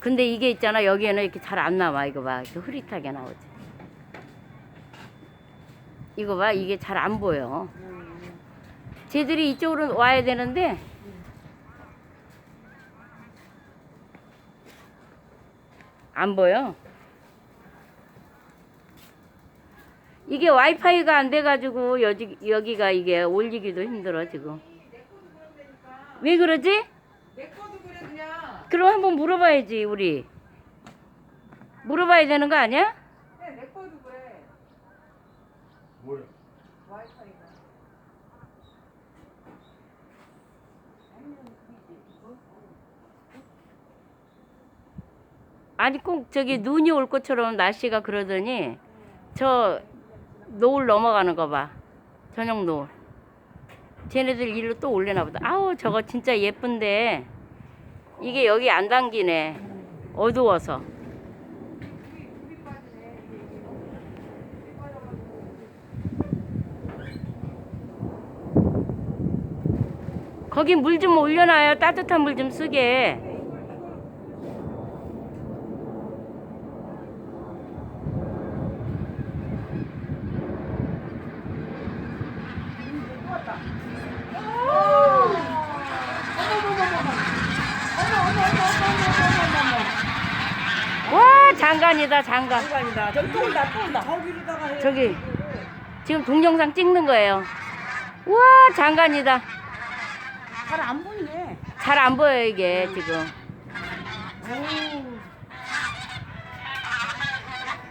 근데 이게 있잖아 여기에는 이렇게 잘 안 나와. 이거 봐. 이렇게 흐릿하게 나오지. 이거 봐. 이게 잘 안 보여. 쟤들이 이쪽으로 와야 되는데 안 보여. 이게 와이파이가 안 돼가지고 여기, 여기가 이게 올리기도 힘들어 지금. 왜 그러지? 그냥. 그럼 한번 물어봐야지 우리 물어봐야 되는 거 아니야? 네, 내 거도 그래. 뭐야? 와이파이가. 아니 꼭 저기 눈이 올 것처럼 날씨가 그러더니 저 노을 넘어가는 거 봐. 저녁 노을. 쟤네들 일로 또 올려나 보다. 아우 저거 진짜 예쁜데 이게 여기 안 당기네. 어두워서. 거기 물 좀 올려놔요. 따뜻한 물 좀 쓰게. 와 장관이다 장관. 장관이다. 저기 또 온다, 또 온다. 거기로다가 해. 저기 지금 동영상 찍는 거예요. 와 장관이다. 잘 안 보이네. 잘 안 보여 이게 지금. 오.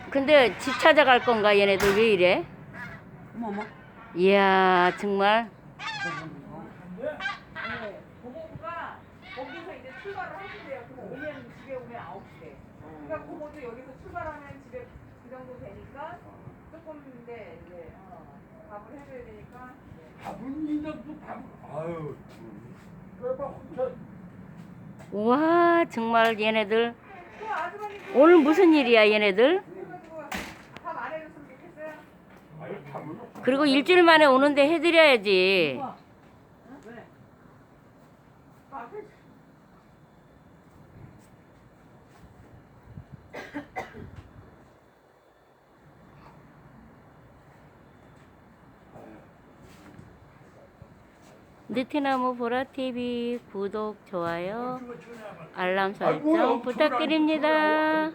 근데 집 찾아갈 건가 얘네들 왜 이래? 어머, 어머. 이야 정말 네. 거기서 이제 출발을 하신대요. 그럼 오면 집에 오면 9시래. 그러니까 고모도 여기서 출발하면 집에 그 정도 되니까 조금 이제 이제 어, 밥을 해줘야 되니까 밥은 인정도 밥. 아유. 그래봐 혼자. 와 정말 얘네들 그 아주머니 오늘 무슨 일이야 얘네들? 그래가지고 밥 안 해줬으면 좋겠어요. 아유 밥은. 그리고 일주일 만에 오는데 해드려야지. 느티나무 보라TV 구독, 좋아요, 알람 아이고, 설정 부탁드립니다.